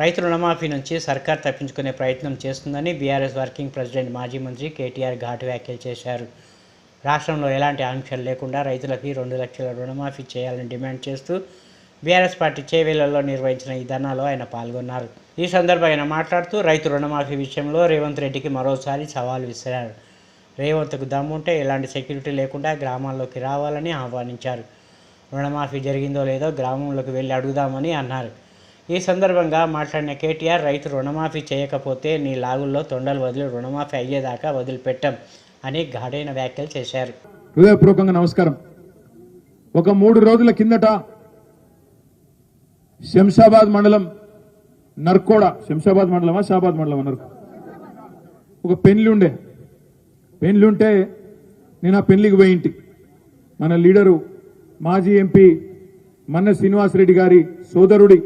రైతు రుణమాఫీ నుంచి సర్కార్ తప్పించుకునే ప్రయత్నం చేస్తుందని బీఆర్ఎస్ వర్కింగ్ ప్రెసిడెంట్ మాజీ మంత్రి కేటీఆర్ ఘాటు వ్యాఖ్యలు చేశారు. రాష్ట్రంలో ఎలాంటి ఆంక్షలు లేకుండా రైతులకి రెండు లక్షల రుణమాఫీ చేయాలని డిమాండ్ చేస్తూ బీఆర్ఎస్ పార్టీ చేవేళ్ళలో నిర్వహించిన ఈ ధర్నాలో ఆయన పాల్గొన్నారు. ఈ సందర్భంగా ఆయన మాట్లాడుతూ రైతు రుణమాఫీ విషయంలో రేవంత్ రెడ్డికి మరోసారి సవాల్ విసిరారు. రేవంత్కు దమ్ముంటే ఎలాంటి సెక్యూరిటీ లేకుండా గ్రామాల్లోకి రావాలని ఆహ్వానించారు. రుణమాఫీ జరిగిందో లేదో గ్రామంలోకి వెళ్ళి అడుగుదామని అన్నారు. ఈ సందర్భంగా మాట్లాడిన కేటీఆర్ రైతు రుణమాఫీ చేయకపోతే నీ లాగుల్లో తొండలు వదిలి రుణమాఫీ అయ్యేదాకా వదిలిపెట్టం అని ఘాడైన వ్యాఖ్యలు చేశారు. హృదయపూర్వకంగా నమస్కారం. ఒక మూడు రోజుల కిందట శంషాబాద్ మండలం నర్కోడ శంషాబాద్ మండలమా షాబాద్ మండలం అన్నారు ఒక పెళ్ళి ఉండే. ఉంటే నేను ఆ పెళ్ళికి పోయింటి మన లీడరు మాజీ ఎంపీ మన్న శ్రీనివాసరెడ్డి గారి సోదరుడి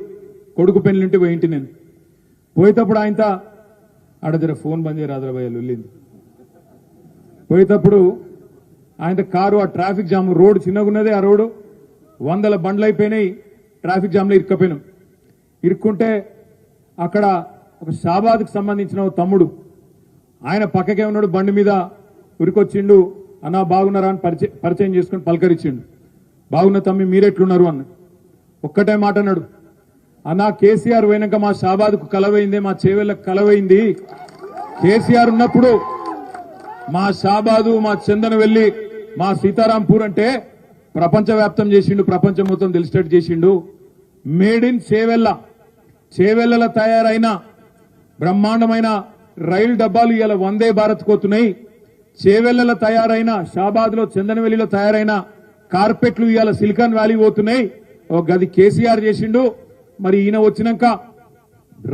కొడుకు పెళ్ళింటి పోయింటి నేను. పోయేటప్పుడు ఆయనతో ఆడ జర ఫోన్ బంద్ చేయరు భయ్య వెళ్ళింది పోయేటప్పుడు ఆయన కారు ఆ ట్రాఫిక్ జామ్ రోడ్ చిన్నగున్నదే ఆ రోడ్డు వందల బండ్లు అయిపోయినాయి ట్రాఫిక్ జామ్లో ఇరుక్కపోయినాం. ఇరుక్కుంటే అక్కడ ఒక షాబాద్కి సంబంధించిన ఓ తమ్ముడు ఆయన పక్కకే ఉన్నాడు బండి మీద ఉరికొచ్చిండు అన్న బాగున్నారా? అని పరిచయం పరిచయం చేసుకుని పలకరించిండు. బాగున్న తమ్మి మీరెట్లున్నారు? అన్న ఒక్కటే మాట అన్నాడు. అన్న కేసీఆర్ పోయినాక మా షాబాద్కు కలవైంది మా చేవెళ్ళకు కలవైంది. కేసీఆర్ ఉన్నప్పుడు మా షాబాదు మా చందన వెళ్ళి మా సీతారాంపూర్ అంటే ప్రపంచవ్యాప్తం చేసిండు ప్రపంచం మొత్తం తెలిసేటట్టు చేసిండు. Made in Chevella. చేవెళ్ళల తయారైన బ్రహ్మాండమైన రైలు డబ్బాలు ఇవాళ వందే భారత్ కోతున్నాయి. చేవెళ్ళల తయారైన షాబాద్లో చందనవెల్లిలో తయారైన కార్పెట్లు ఇవాళ సిలికాన్ వ్యాలీ పోతున్నాయి. ఒక గది కేసీఆర్ చేసిండు. మరి ఈయన వచ్చినాక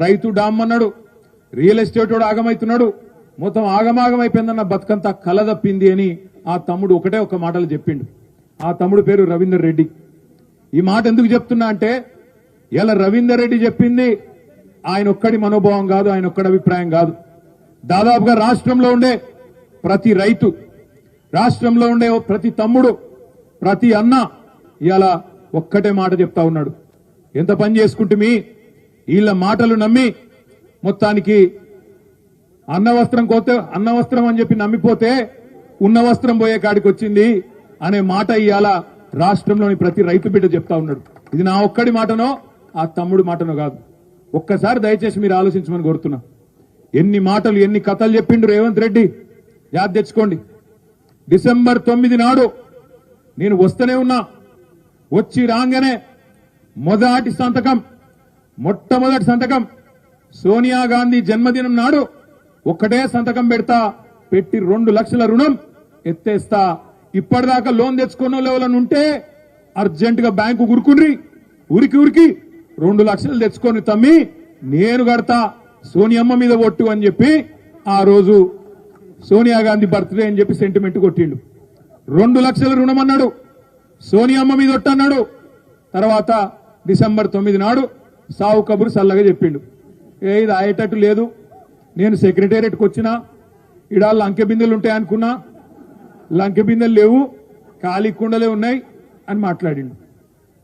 రైతు డామ్ అన్నాడు రియల్ ఎస్టేట్ వాడు ఆగమైతున్నాడు మొత్తం ఆగమాగమైపోయిందన్న బతుకంతా కలదప్పింది అని ఆ తమ్ముడు ఒకటే ఒక మాటలు చెప్పిండు. ఆ తమ్ముడు పేరు రవీందర్ రెడ్డి. ఈ మాట ఎందుకు చెప్తున్నా అంటే ఇలా రవీందర్ రెడ్డి చెప్పింది ఆయన ఒక్కడి మనోభావం కాదు ఆయన ఒక్కడి అభిప్రాయం కాదు. దాదాపుగా రాష్ట్రంలో ఉండే ప్రతి రైతు రాష్ట్రంలో ఉండే ఓ ప్రతి తమ్ముడు ప్రతి అన్న ఇలా ఒక్కటే మాట చెప్తా ఉన్నాడు. ఎంత పని చేసుకుంటుమి? వీళ్ళ మాటలు నమ్మి మొత్తానికి అన్న వస్త్రం కోతే అన్న వస్త్రం అని చెప్పి నమ్మిపోతే ఉన్న వస్త్రం పోయే కాడికి వచ్చింది అనే మాట ఇవాళ రాష్ట్రంలోని ప్రతి రైతు బిడ్డ చెప్తా ఉన్నాడు. ఇది నా ఒక్కడి మాటనో ఆ తమ్ముడి మాటనో కాదు. ఒక్కసారి దయచేసి మీరు ఆలోచించమని కోరుతున్నా. ఎన్ని మాటలు ఎన్ని కథలు చెప్పిండు రేవంత్ రెడ్డి? యాద్ తెచ్చుకోండి. డిసెంబర్ తొమ్మిది నాడు నేను వస్తూనే ఉన్నా. వచ్చి రాగానే మొదటి సంతకం మొట్టమొదటి సంతకం. సోనియా గాంధీ జన్మదినం నాడు ఒక్కటే సంతకం పెడతా పెట్టి రెండు లక్షల రుణం ఎత్తేస్తా. ఇప్పటిదాకా లోన్ తెచ్చుకున్న లెవెల్ ఉంటే అర్జెంట్గా బ్యాంకు ఉరుకుని ఉరికి ఉరికి రెండు లక్షలు తెచ్చుకొని తమ్మి నేను కడతా సోనియమ్మ మీద ఒట్టు అని చెప్పి ఆ రోజు సోనియా గాంధీ బర్త్డే అని చెప్పి సెంటిమెంట్ కొట్టిండు. రెండు లక్షల రుణం అన్నాడు సోనియమ్మ మీద ఒట్టు అన్నాడు. తర్వాత డిసెంబర్ తొమ్మిది నాడు సావు కబురు సల్లగా చెప్పిండు. ఏ ఇది అయ్యేటట్టు లేదు. నేను సెక్రటేరియట్కి వచ్చినా ఇడా లంకె బిందెలు ఉంటాయనుకున్నా లంకె బిందెలు లేవు ఖాళీ కుండలే ఉన్నాయి అని మాట్లాడిండు.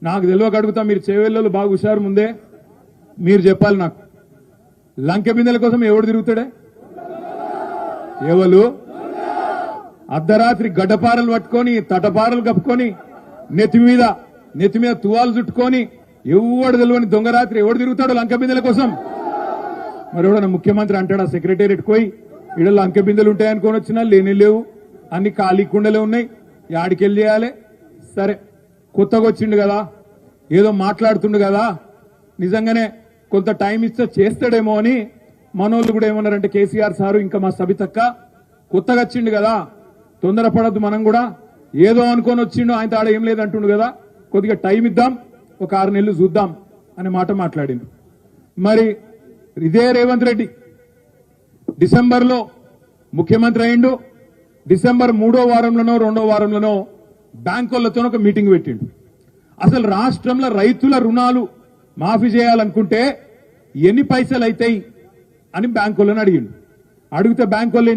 నాకు తెలియక అడుగుతా మీరు చేవెళ్ళలు బాగా హుషారు ముందే. మీరు చెప్పాలి నాకు. లంకె బిందెల కోసం ఎవడు తిరుగుతాడే? ఎవరు అర్ధరాత్రి గడ్డపారలు పట్టుకొని తటపారలు కప్పుకొని నెత్తి మీద నెత్తి మీద తువాలు చుట్టుకొని ఎవడు తెలియని దొంగ రాత్రి ఎవడు తిరుగుతాడు లంక బిందెల కోసం? మరి ఎవడన్నా ముఖ్యమంత్రి అంటాడా సెక్రటేరియట్ పోయి? ఈడ లంక బిందెలు ఉంటాయనుకొని వచ్చినా లేని లేవు. అన్ని ఖాళీ కుండలే ఉన్నాయి. యాడికెళ్ళి చేయాలి? సరే. కొత్తగా వచ్చిండు కదా? ఏదో మాట్లాడుతుండు కదా? నిజంగానే కొంత టైం ఇస్తే చేస్తాడేమో అని మనోళ్ళు కూడా ఏమన్నారంటే కేసీఆర్ సారు ఇంకా మా సబితక్క కొత్తగా వచ్చిండు కదా? తొందరపడద్దు మనం కూడా. ఏదో అనుకొని వచ్చిండు ఆయన తాడ ఏం లేదంటుండు కదా? కొద్దిగా టైం ఇద్దాం. ఒక ఆరు నెలలు చూద్దాం అనే మాట మాట్లాడిండు మరి ఇదే రేవంత్ రెడ్డి డిసెంబర్లో ముఖ్యమంత్రి అయిండు. డిసెంబర్ మూడో వారంలోనో రెండో వారంలోనో బ్యాంకులతో ఒక మీటింగ్ పెట్టిండు. అసలు రాష్ట్రంలో రైతుల రుణాలు మాఫీ చేయాలనుకుంటే ఎన్ని పైసలు అవుతాయి అని బ్యాంకులను అడిగిండు. అడిగితే బ్యాంకులు